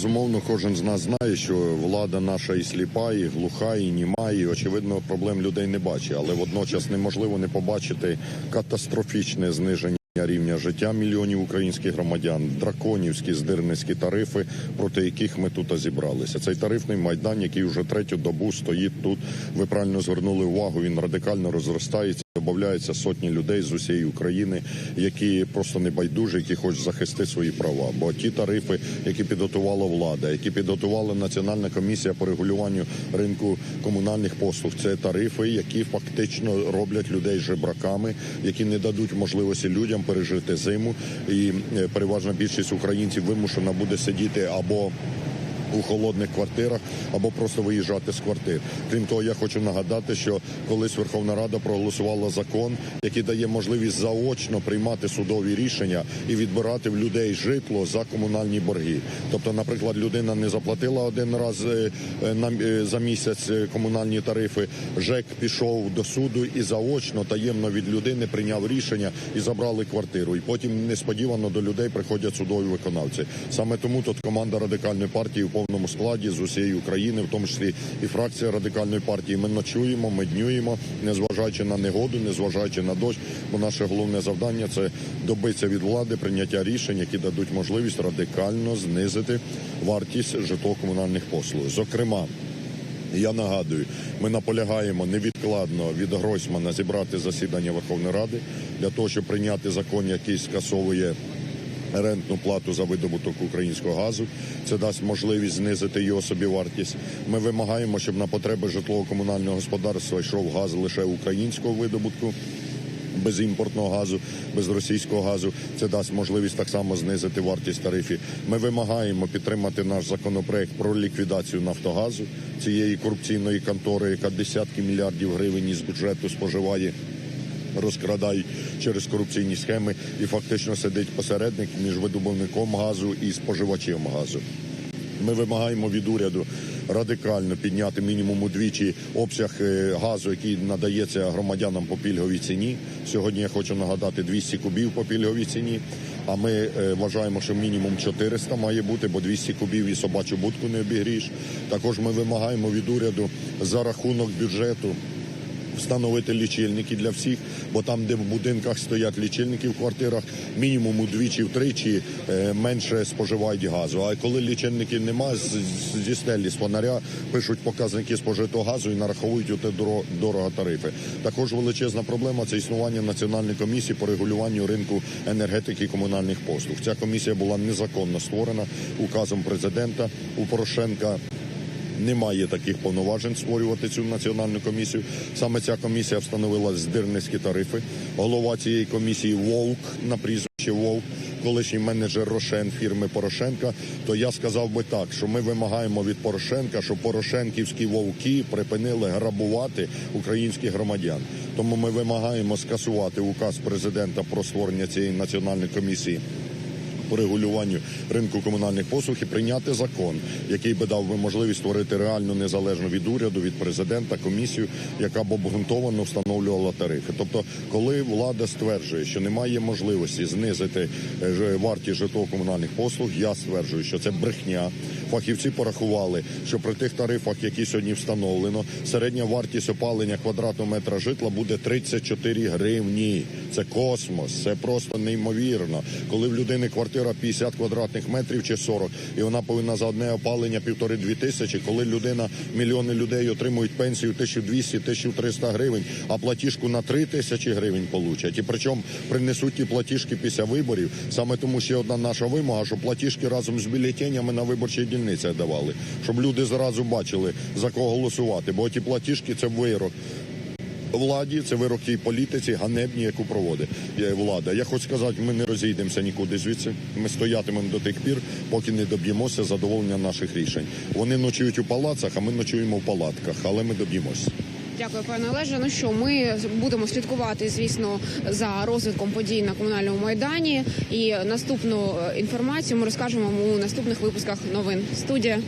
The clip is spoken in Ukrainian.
Безумовно, кожен з нас знає, що влада наша і сліпа, і глуха, і німа, і очевидно проблем людей не бачить. Але водночас неможливо не побачити катастрофічне зниження рівня життя мільйонів українських громадян, драконівські здирницькі тарифи, проти яких ми тут зібралися. Цей тарифний майдан, який вже третю добу стоїть тут. Ви правильно звернули увагу. Він радикально розростається. Добавляються сотні людей з усієї України, які просто не байдужі, які хочуть захистити свої права. Бо ті тарифи, які підготувала влада, які підготувала Національна комісія по регулюванню ринку комунальних послуг, це тарифи, які фактично роблять людей жебраками, які не дадуть можливості людям пережити зиму. І е, переважна більшість українців вимушена буде сидіти або у холодних квартирах або просто виїжджати з квартир. Крім того, я хочу нагадати, що колись Верховна Рада проголосувала закон, який дає можливість заочно приймати судові рішення і відбирати в людей житло за комунальні борги. Тобто, наприклад, людина не заплатила один раз е, е, е, за місяць комунальні тарифи. ЖЕК пішов до суду і заочно таємно від людини прийняв рішення і забрали квартиру. І потім несподівано до людей приходять судові виконавці. Саме тому тут команда радикальної партії в повному складі з усієї України, в тому числі і фракція радикальної партії. Ми ночуємо, ми днюємо, незважаючи на негоду, незважаючи на дощ. Бо наше головне завдання це добитися від влади прийняття рішень, які дадуть можливість радикально знизити вартість житлово-комунальних послуг. Зокрема. Я нагадую, ми наполягаємо невідкладно від Гройсмана зібрати засідання Верховної Ради для того, щоб прийняти закон, який скасовує рентну плату за видобуток українського газу. Це дасть можливість знизити його собівартість. Ми вимагаємо, щоб на потреби житлово-комунального господарства йшов газ лише українського видобутку. Без імпортного газу, без російського газу це дасть можливість так само знизити вартість тарифів. Ми вимагаємо підтримати наш законопроект про ліквідацію Нафтогазу, цієї корупційної контори, яка десятки мільярдів гривень із бюджету споживає розкрадають через корупційні схеми і фактично сидить посередник між видобувником газу і споживачем газу. Ми вимагаємо від уряду радикально підняти мінімум удвічі обсяг е, газу, який надається громадянам по пільговій ціні. Сьогодні я хочу нагадати 200 кубів по пільговій ціні. А ми е, вважаємо, що мінімум 400 має бути, бо 200 кубів і собачу будку не обігрієш. Також ми вимагаємо від уряду за рахунок бюджету встановити лічильники для всіх, бо там, де в будинках стоять лічильники в квартирах, мінімум удвічі втричі е, менше споживають газу. А коли лічильників з- зі стелі з пишуть показники спожитого газу і нараховують у те дорого тарифи. Також величезна проблема це існування національної комісії по регулюванню ринку енергетики і комунальних послуг. Ця комісія була незаконно створена указом президента у Порошенка. Немає таких повноважень створювати цю національну комісію. Саме ця комісія встановила здирницькі тарифи. Голова цієї комісії Вовк на прізвище Вовк, колишній менеджер Рошен фірми Порошенка. То я сказав би так, що ми вимагаємо від Порошенка, щоб порошенківські вовки припинили грабувати українських громадян. Тому ми вимагаємо скасувати указ президента про створення цієї національної комісії по регулюванню ринку комунальних послуг і прийняти закон, який би дав би можливість створити реальну незалежну від уряду, від президента комісію, яка б обґрунтовано встановлювала тарифи. Тобто, коли влада стверджує, що немає можливості знизити е, вартість житлово-комунальних послуг, я стверджую, що це брехня. Фахівці порахували, що при тих тарифах, які сьогодні встановлено, середня вартість опалення квадратного метра житла буде 34 гривні. Це космос, це просто неймовірно. Коли в людини квартира 50 квадратних метрів чи 40, і вона повинна за одне опалення півтори-дві тисячі, коли людина, мільйони людей отримують пенсію 1200-1300 гривень, а платіжку на 3 тисячі гривень получать. І причому принесуть ті платіжки після виборів. Саме тому ще одна наша вимога, щоб платіжки разом з бюлетенями на виборчих дільницях давали, щоб люди зразу бачили за кого голосувати. Бо ті платіжки це вирок владі, це вирок тій політиці ганебній, яку проводить е, влада. Я хочу сказати, ми не розійдемося нікуди звідси. Ми стоятимемо до тих пір, поки не доб'ємося задоволення наших рішень. Вони ночують у палацах, а ми ночуємо в палатках, але ми доб'ємося. Дякую, пане Олеже. Ну що ми будемо слідкувати, звісно, за розвитком подій на комунальному майдані. І наступну е, інформацію ми розкажемо у наступних випусках новин. Студія.